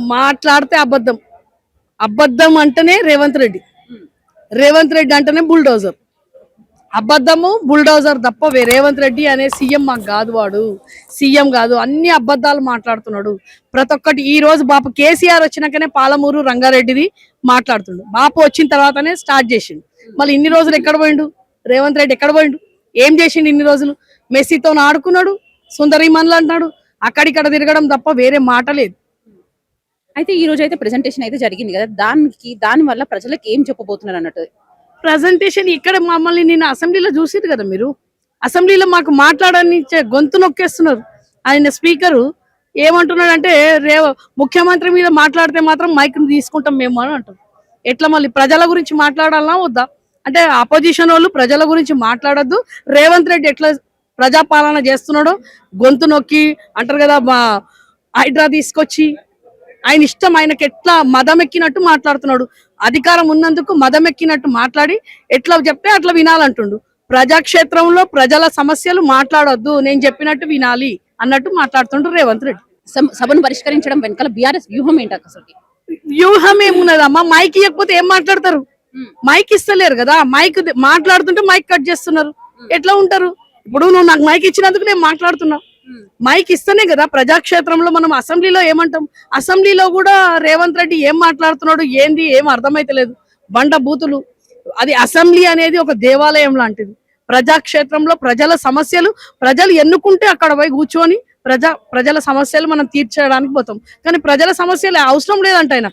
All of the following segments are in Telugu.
మాట్లాడితే అబద్ధం. అబద్ధం అంటేనే రేవంత్ రెడ్డి. రేవంత్ రెడ్డి అంటేనే బుల్డోజర్. అబద్ధము బుల్డోజర్ తప్ప వే- రేవంత్ రెడ్డి అనే సీఎం మాకు కాదు వాడు. సీఎం కాదు. అన్ని అబద్ధాలు మాట్లాడుతున్నాడు. ప్రతి ఒక్కటి ఈ రోజు బాపు కేసీఆర్ వచ్చినాకనే పాలమూరు రంగారెడ్డిది మాట్లాడుతుండు. బాపు వచ్చిన తర్వాతనే స్టార్ట్ చేసిండు. మళ్ళీ ఇన్ని రోజులు ఎక్కడ పోయిండు? రేవంత్ రెడ్డి ఎక్కడ పోయిండు? ఏం చేసిండు ఇన్ని రోజులు? మెస్సీతో ఆడుకున్నాడు సుందరీమన్లు అంటున్నాడు. అక్కడిక్కడ తిరగడం తప్ప వేరే మాట లేదు. అయితే ఈ రోజు అయితే ప్రెజెంటేషన్ అయితే జరిగింది కదా. దానికి దాని వల్ల ప్రజలకు ఏం చెప్పబోతున్నారు అన్నట్టు? ప్రజెంటేషన్ ఇక్కడ మమ్మల్ని నేను అసెంబ్లీలో చూసిరు కదా మీరు? అసెంబ్లీలో మాకు మాట్లాడని గొంతు నొక్కేస్తున్నారు. ఆయన స్పీకరు ఏమంటున్నాడంటే రే ముఖ్యమంత్రి మీద మాట్లాడితే మాత్రం మైక్ తీసుకుంటాం మేము అని అంటాం ఎట్లా మళ్ళీ ప్రజల గురించి మాట్లాడాలన్నా వద్దా? అంటే అపోజిషన్ వాళ్ళు ప్రజల గురించి మాట్లాడొద్దు. రేవంత్ రెడ్డి ఎట్లా ప్రజాపాలన చేస్తున్నాడో గొంతు నొక్కి అంటారు కదా మా హైడ్రా తీసుకొచ్చి ఆయన ఇష్టం ఆయనకి ఎట్లా మదం ఎక్కినట్టు మాట్లాడుతున్నాడు. అధికారం ఉన్నందుకు మదం ఎక్కినట్టు మాట్లాడి ఎట్లా చెప్తే అట్లా వినాలంటుండు. ప్రజాక్షేత్రంలో ప్రజల సమస్యలు మాట్లాడొద్దు నేను చెప్పినట్టు వినాలి అన్నట్టు మాట్లాడుతుండ్రు రేవంత్ రెడ్డి. సభ- సభను పరిష్కరించడం వెనకాల బీఆర్ఎస్ వ్యూహం ఏంటి అసలు వ్యూహం ఏమున్నదమ్మా? మైక్ ఇవ్వకపోతే ఏం మాట్లాడతారు? మైక్ ఇస్తలేరు కదా? మైక్ మాట్లాడుతుంటే మైక్ కట్ చేస్తున్నారు. ఎట్లా ఉంటారు? ఇప్పుడు నువ్వు నాకు మైక్ ఇచ్చినందుకు నేను మాట్లాడుతున్నా. మైక్ ఇస్తేనే కదా ప్రజాక్షేత్రంలో మనం అసెంబ్లీలో ఏమంటాం? అసెంబ్లీలో కూడా రేవంత్ రెడ్డి ఏం మాట్లాడుతున్నాడు ఏంది ఏం అర్థమైతలేదు బండ బూతులు. అది అసెంబ్లీ అనేది ఒక దేవాలయం లాంటిది. ప్రజాక్షేత్రంలో ప్రజల సమస్యలు ప్రజలు ఎన్నుకుంటే అక్కడ పోయి కూర్చొని ప్రజా ప్రజల సమస్యలు మనం తీర్చడానికి పోతాం. కానీ ప్రజల సమస్యలు అవసరం లేదంట ఆయన.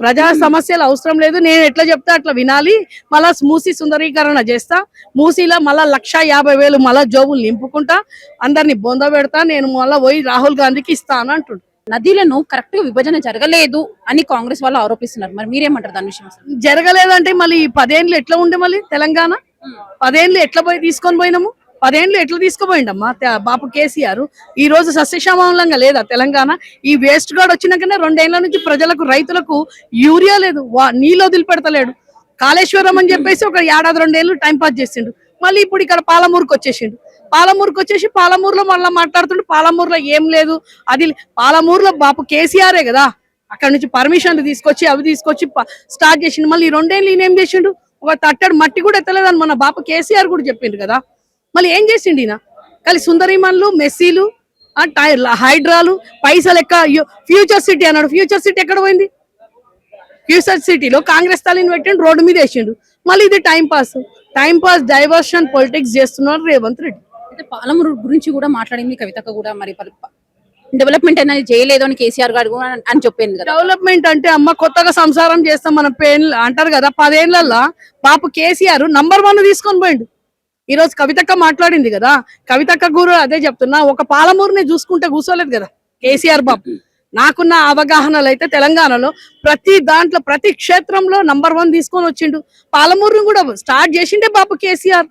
ప్రజా సమస్యలు అవసరం లేదు. నేను ఎట్లా చెప్తా అట్లా వినాలి. మళ్ళా మూసి సుందరీకరణ చేస్తా. మూసీలో మళ్ళా లక్ష యాభై వేలు మళ్ళా జోబులు నింపుకుంటా. అందరిని బొంద పెడతా. నేను మళ్ళా పోయి రాహుల్ గాంధీకి ఇస్తాను అంటుండు. నదీలను కరెక్ట్గా విభజన జరగలేదు అని కాంగ్రెస్ వాళ్ళు ఆరోపిస్తున్నారు. మరి మీరేమంటారు దాని విషయం? జరగలేదంటే మళ్ళీ పదేండ్లు ఎట్లా ఉండే మళ్ళీ తెలంగాణ? పదేండ్లు ఎట్లా పోయి తీసుకొని పోయినాము? పదేండ్లు ఎట్లా తీసుకుపోయిండమ్మా? బాపు కేసీఆర్. ఈ రోజు సస్యశ్యామలంగా లేదా తెలంగాణ? ఈ వేస్ట్ గార్డ్ వచ్చినాకనే రెండేళ్ళ నుంచి ప్రజలకు రైతులకు యూరియా లేదు. వా- నీళ్ళు వదిలిపెడతలేడు. కాళేశ్వరం అని చెప్పేసి ఒక ఏడాది రెండేళ్ళు టైం పాస్ చేసిండు. మళ్ళీ ఇప్పుడు ఇక్కడ పాలమూరుకు వచ్చేసిండు. పాలమూరుకు వచ్చేసి పాలమూరులో మళ్ళీ మాట్లాడుతుంటే పాలమూరులో ఏం లేదు. అది పాలమూరులో బాపు కేసీఆరే కదా. అక్కడ నుంచి పర్మిషన్లు తీసుకొచ్చి అవి తీసుకొచ్చి స్టార్ట్ చేసిండు. మళ్ళీ ఈ రెండేళ్ళు ఈయన ఏం చేసిండు? ఒక తట్టడు మట్టి కూడా ఎత్తలేదని మన బాపు కేసీఆర్ కూడా చెప్పిండు కదా. మళ్ళీ ఏం చేసిండు ఈయన? కానీ సుందరిమన్లు మెస్సీలు హైడ్రాలు పైసలు ఎక్క ఫ్యూచర్ సిటీ అన్నాడు. ఫ్యూచర్ సిటీ ఎక్కడ పోయింది? ఫ్యూచర్ సిటీలో కాంగ్రెస్ తల్లిని పెట్టిండు రోడ్డు మీద వేసిండు. మళ్ళీ ఇది time pass. Time pass diversion politics చేస్తున్నారు రేవంత్ రెడ్డి. అయితే పాలమూరు గురించి కూడా మాట్లాడింది కవితక్క కూడా మరి డెవలప్మెంట్ అనేది చేయలేదు అని కేసీఆర్ గారు అని- చెప్పింది కదా. డెవలప్మెంట్ అంటే అమ్మ కొత్తగా సంసారం చేస్తాం మన పెయిన్ అంటారు కదా పదేళ్ళలో బాపు కేసీఆర్ నంబర్ వన్ తీసుకొని పోయిండు. ఈ రోజు కవితక్క మాట్లాడింది కదా. కవితక్క గురు అదే చెప్తున్నా ఒక పాలమూరుని చూసుకుంటే కూర్చోలేదు కదా కేసీఆర్ బాబు. నాకున్న అవగాహనలు అయితే తెలంగాణలో ప్రతి దాంట్లో ప్రతి క్షేత్రంలో నంబర్ వన్ తీసుకొని వచ్చిండు. పాలమూరుని కూడా స్టార్ట్ చేసిండే బాపు కేసీఆర్.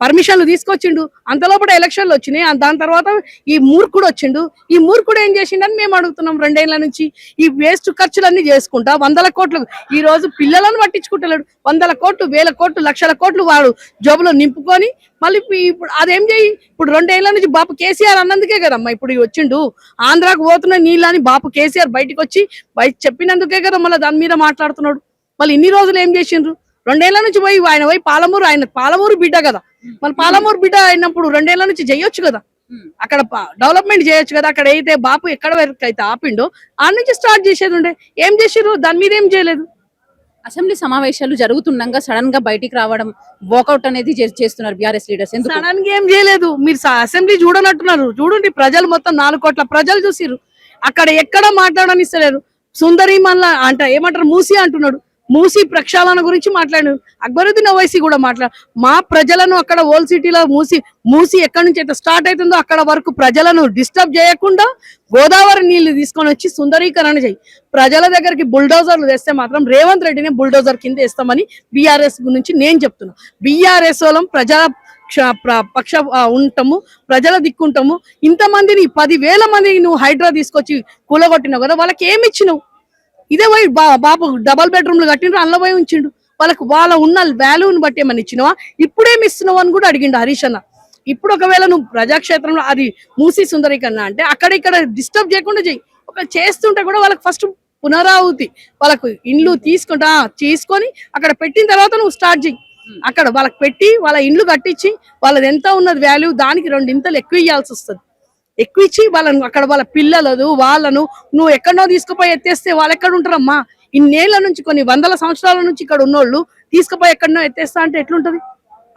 పర్మిషన్లు తీసుకొచ్చిండు. అంతలోపల ఎలక్షన్లు వచ్చినాయి. దాని తర్వాత ఈ మూర్ఖుడు వచ్చిండు. ఈ మూర్ఖుడు ఏం చేసిండని మేము అడుగుతున్నాం రెండేళ్ళ నుంచి. ఈ వేస్ట్ ఖర్చులన్నీ చేసుకుంటా. వందల కోట్లు ఈ రోజు పిల్లలను పట్టించుకుంటలేడు. వందల కోట్లు వేల కోట్లు లక్షల కోట్లు వాడు జోబులో నింపుకొని మళ్ళీ ఇప్పుడు అదేం చేయి? ఇప్పుడు రెండేళ్ళ నుంచి బాపు కేసీఆర్ అన్నందుకే కదమ్మా ఇప్పుడు వచ్చిండు. ఆంధ్రాకు పోతున్న నీళ్ళని బాపు కేసీఆర్ బయటకు వచ్చి బయట చెప్పినందుకే కదా మళ్ళీ దాని మీద మాట్లాడుతున్నాడు. మళ్ళీ ఇన్ని రోజులు ఏం చేసిండ్రు? రెండేళ్ళ నుంచి పోయి ఆయన పోయి పాలమూరు ఆయన పాలమూరు బిడ్డ కదా. మళ్ళీ పాలమూరు బిడ్డ అయినప్పుడు రెండేళ్ళ నుంచి చేయొచ్చు కదా. అక్కడ డెవలప్మెంట్ చేయొచ్చు కదా. అక్కడ అయితే బాపు ఎక్కడ వరకు అయితే ఆపిండో ఆ నుంచి స్టార్ట్ చేసేది ఉండే. ఏం చేసిర్రు? దాని మీద ఏం చేయలేదు. అసెంబ్లీ సమావేశాలు జరుగుతుండగా సడన్గా బయటికి రావడం వాకౌట్ అనేది చేస్తున్నారు బీఆర్ఎస్ లీడర్స్. సడన్గా ఏం చేయలేదు. మీరు అసెంబ్లీ చూడనట్టున్నారు. చూడండి ప్రజలు మొత్తం నాలుగు కోట్ల ప్రజలు చూసిర్రు. అక్కడ ఎక్కడ మాట్లాడనిస్తలేరు. సుందరి మల్ల అంట ఏమంటారు? మూసి అంటున్నాడు. మూసి ప్రక్షాళన గురించి మాట్లాడారు అక్బరుద్దీన్ ఓవైసీ కూడా మాట్లాడు మా ప్రజలను అక్కడ ఓల్డ్ సిటీలో మూసి మూసి ఎక్కడి నుంచి అయితే స్టార్ట్ అవుతుందో అక్కడ వరకు ప్రజలను డిస్టర్బ్ చేయకుండా గోదావరి నీళ్ళు తీసుకొని వచ్చి సుందరీకరణ చేయి. ప్రజల దగ్గరికి బుల్డోజర్లు తెస్తే మాత్రం రేవంత్ రెడ్డిని బుల్డోజర్ కింద వేస్తామని బీఆర్ఎస్ గురించి నేను చెప్తున్నా. బీఆర్ఎస్ వాళ్ళం ప్రజా పక్ష ఉంటాము ప్రజల దిక్కుంటాము. ఇంతమందిని పదివేల మందిని నువ్వు హైడ్రా తీసుకొచ్చి కూలగొట్టినావు కదా వాళ్ళకి ఏమి ఇచ్చినావు? ఇదే పోయి బాబు డబల్ బెడ్రూమ్లు కట్టిండ్రు అందులో పోయి ఉంచిండు. వాళ్ళకు వాళ్ళ ఉన్న వాల్యూని బట్టి ఏమని ఇచ్చినావా? ఇప్పుడేమి ఇస్తున్నావు అని కూడా అడిగిండు హరీష్ అన్న. ఇప్పుడు ఒకవేళ నువ్వు ప్రజాక్షేత్రంలో అది మూసి సుందరీకరణ అంటే అక్కడ ఇక్కడ డిస్టర్బ్ చేయకుండా చెయ్యి. ఒక చేస్తుంటే కూడా వాళ్ళకి ఫస్ట్ పునరావృతి వాళ్ళకు ఇండ్లు తీసుకుంటా తీసుకొని అక్కడ పెట్టిన తర్వాత నువ్వు స్టార్ట్ చేయి అక్కడ వాళ్ళకి పెట్టి వాళ్ళ ఇండ్లు కట్టించి వాళ్ళది ఎంత ఉన్నది వాల్యూ దానికి రెండు ఇంతలు ఎక్కువ ఇవ్వాల్సి వస్తుంది. ఎక్కువ ఇచ్చి వాళ్ళను అక్కడ వాళ్ళ పిల్లలను వాళ్ళను నువ్వు ఎక్కడనో తీసుకుపోయి ఎత్తేస్తే వాళ్ళు ఎక్కడ ఉంటారమ్మా ఇన్నేళ్ళ నుంచి కొన్ని వందల సంవత్సరాల నుంచి ఇక్కడ ఉన్నోళ్ళు తీసుకుపోయి ఎక్కడనో ఎత్తేస్తా అంటే ఎట్లుంటది?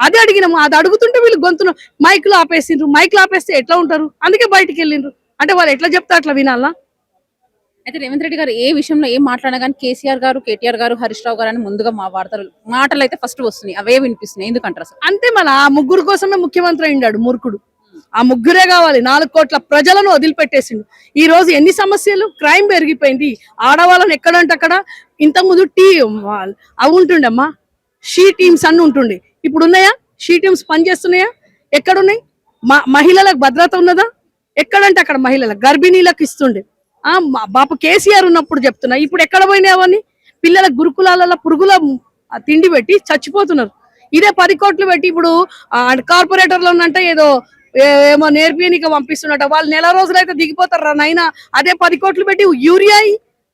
అదే అడిగినాము అది అడుగుతుంటే వీళ్ళు గొంతును మైక్లు ఆపేసిండ్రు. మైక్లు ఆపేస్తే ఎట్లా ఉంటారు? అందుకే బయటికి వెళ్ళిండ్రు. అంటే వాళ్ళు ఎట్లా చెప్తే అట్లా వినాలా? అయితే రేవంత్ రెడ్డి గారు ఏ విషయంలో ఏం మాట్లాడినా కానీ కేసీఆర్ గారు కేటీఆర్ గారు హరీష్ రావు గారు అని ముందుగా మా వార్తలు మాటలు అయితే ఫస్ట్ వస్తున్నాయి. అవే వినిపిస్తున్నాయి. ఎందుకంటారు అంతే మన ఆ ముగ్గురు కోసమే ముఖ్యమంత్రి అయిండాడు మూర్ఖుడు. ఆ ముగ్గురే కావాలి. నాలుగు కోట్ల ప్రజలను వదిలిపెట్టేసిండు. ఈ రోజు ఎన్ని సమస్యలు? క్రైమ్ పెరిగిపోయింది. ఆడవాళ్ళని ఎక్కడంటే అక్కడ. ఇంతకుముందు టీ అవి ఉంటుండమ్మా. షీ టీమ్స్ అన్ని ఉంటుండే. ఇప్పుడు ఉన్నాయా షీ టీమ్స్ పనిచేస్తున్నాయా? ఎక్కడున్నాయి? మ- మహిళలకు భద్రత ఉన్నదా? ఎక్కడంటే అక్కడ మహిళలకు. గర్భిణీలకు ఇస్తుండే. ఆ మా బాపు కేసీఆర్ ఉన్నప్పుడు చెప్తున్నా. ఇప్పుడు ఎక్కడ పోయినావని పిల్లల గురుకులాల పురుగుల తిండి పెట్టి చచ్చిపోతున్నారు. ఇదే పది కోట్లు పెట్టి ఇప్పుడు కార్పొరేటర్లు ఉన్నంటే ఏదో ఏమో నేర్పియనికి పంపిస్తున్నట వాళ్ళు నెల రోజులు అయితే దిగిపోతారు రా అదే పది కోట్లు పెట్టి యూరియా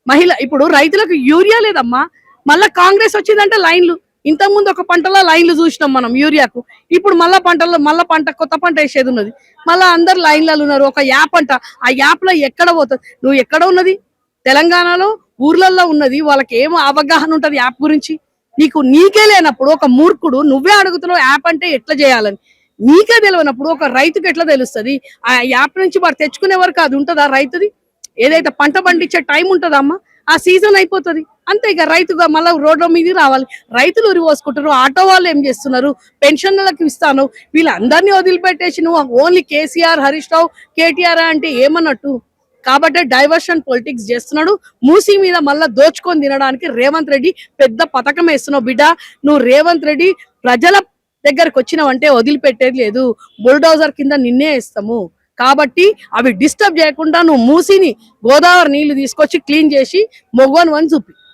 మహిళ ఇప్పుడు రైతులకు యూరియా లేదమ్మా. మళ్ళా కాంగ్రెస్ వచ్చిందంటే లైన్లు. ఇంతకుముందు ఒక పంటలో లైన్లు చూసినాం మనం యూరియాకు. ఇప్పుడు మళ్ళా పంటల్లో మళ్ళా పంట కొత్త పంట వేసేది ఉన్నది. మళ్ళా అందరు లైన్లలో ఉన్నారు. ఒక యాప్ అంట. ఆ యాప్లో ఎక్కడ పోతుంది నువ్వు ఎక్కడ ఉన్నది? తెలంగాణలో ఊర్లలో ఉన్నది. వాళ్ళకి ఏమో అవగాహన ఉంటది యాప్ గురించి. నీకు నీకే లేనప్పుడు ఒక మూర్ఖుడు నువ్వే అడుగుతున్నావు యాప్ అంటే ఎట్లా చేయాలని. నీకే తెలియనప్పుడు ఒక రైతుకి ఎట్లా తెలుస్తుంది? ఆ యాప్ నుంచి వారు తెచ్చుకునే వరకు అది ఉంటుందా రైతుది? ఏదైతే పంట పండించే టైం ఉంటుందమ్మా ఆ సీజన్ అయిపోతుంది. అంతే ఇక రైతుగా మళ్ళీ రోడ్ల మీద రావాలి. రైతులు ఉరిపోసుకుంటారు ఆటో వాళ్ళు ఏం చేస్తున్నారు? పెన్షన్లకు ఇస్తాను. వీళ్ళందరినీ వదిలిపెట్టేసి నువ్వు only KCR Harish Rao KTR అంటే ఏమన్నట్టు? కాబట్టి డైవర్షన్ పొలిటిక్స్ చేస్తున్నాడు. మూసీ మీద మళ్ళీ దోచుకొని తినడానికి రేవంత్ రెడ్డి పెద్ద పథకం వేస్తున్నావు బిడ్డ. నువ్వు రేవంత్ రెడ్డి ప్రజల దగ్గరకు వచ్చినావంటే వదిలిపెట్టేది లేదు. బుల్డోజర్ కింద నిన్నే ఇస్తాము. కాబట్టి అవి డిస్టర్బ్ చేయకుండా నువ్వు మూసిని గోదావరి నీళ్ళు తీసుకొచ్చి క్లీన్ చేసి మొగ్గను అని చూపి.